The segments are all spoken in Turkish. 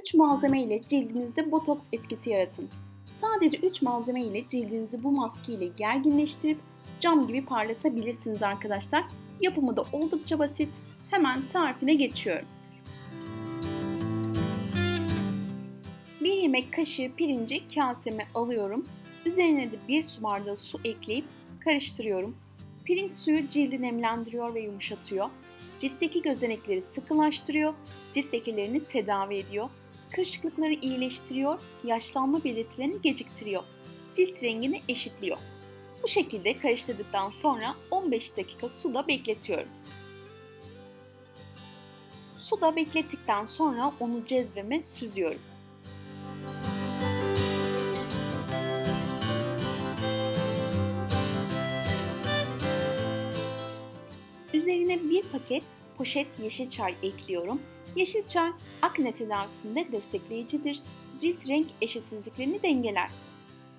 3 malzeme ile cildinizde botoks etkisi yaratın. Sadece 3 malzeme ile cildinizi bu maske ile gerginleştirip cam gibi parlatabilirsiniz arkadaşlar. Yapımı da oldukça basit. Hemen tarifine geçiyorum. 1 yemek kaşığı pirinci kaseme alıyorum. Üzerine de 1 su bardağı su ekleyip karıştırıyorum. Pirinç suyu cildi nemlendiriyor ve yumuşatıyor. Ciltteki gözenekleri sıkılaştırıyor, cilt lekelerini tedavi ediyor, kırışıklıkları iyileştiriyor, yaşlanma belirtilerini geciktiriyor, cilt rengini eşitliyor. Bu şekilde karıştırdıktan sonra 15 dakika suda bekletiyorum. Suda beklettikten sonra onu cezveme süzüyorum. Üzerine bir paket poşet yeşil çay ekliyorum. Yeşil çay akne tedavisinde destekleyicidir. Cilt renk eşitsizliklerini dengeler.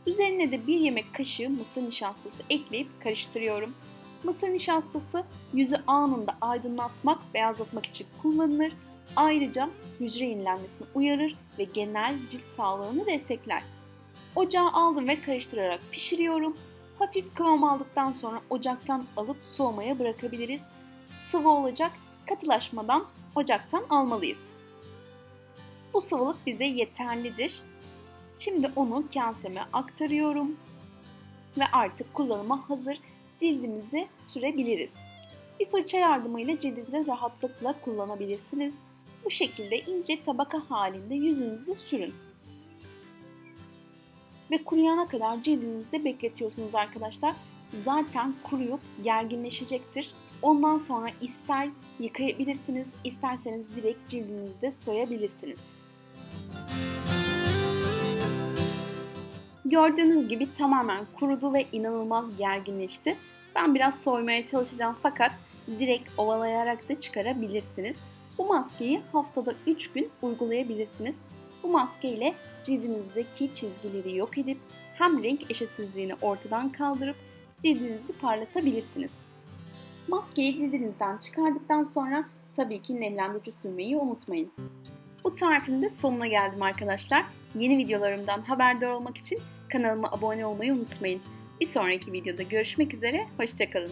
Üzerine de bir yemek kaşığı mısır nişastası ekleyip karıştırıyorum. Mısır nişastası yüzü anında aydınlatmak, beyazlatmak için kullanılır. Ayrıca hücre yenilenmesini uyarır ve genel cilt sağlığını destekler. Ocağa aldım ve karıştırarak pişiriyorum. Hafif kıvam aldıktan sonra ocaktan alıp soğumaya bırakabiliriz. Sıvı olacak, katılaşmadan ocaktan almalıyız. Bu sıvılık bize yeterlidir. Şimdi onu kaseme aktarıyorum ve artık kullanıma hazır cildimizi sürebiliriz. Bir fırça yardımıyla cildinizi rahatlıkla kullanabilirsiniz. Bu şekilde ince tabaka halinde yüzünüze sürün ve kuruyana kadar cildinizde bekletiyorsunuz arkadaşlar. Zaten kuruyup gerginleşecektir. Ondan sonra ister yıkayabilirsiniz, isterseniz direkt cildinizde soyabilirsiniz. Gördüğünüz gibi tamamen kurudu ve inanılmaz gerginleşti. Ben biraz soymaya çalışacağım fakat direkt ovalayarak da çıkarabilirsiniz. Bu maskeyi haftada 3 gün uygulayabilirsiniz. Bu maske ile cildinizdeki çizgileri yok edip hem renk eşitsizliğini ortadan kaldırıp cildinizi parlatabilirsiniz. Maskeyi cildinizden çıkardıktan sonra tabii ki nemlendirici sürmeyi unutmayın. Bu tarifin de sonuna geldim arkadaşlar. Yeni videolarımdan haberdar olmak için kanalıma abone olmayı unutmayın. Bir sonraki videoda görüşmek üzere, hoşçakalın.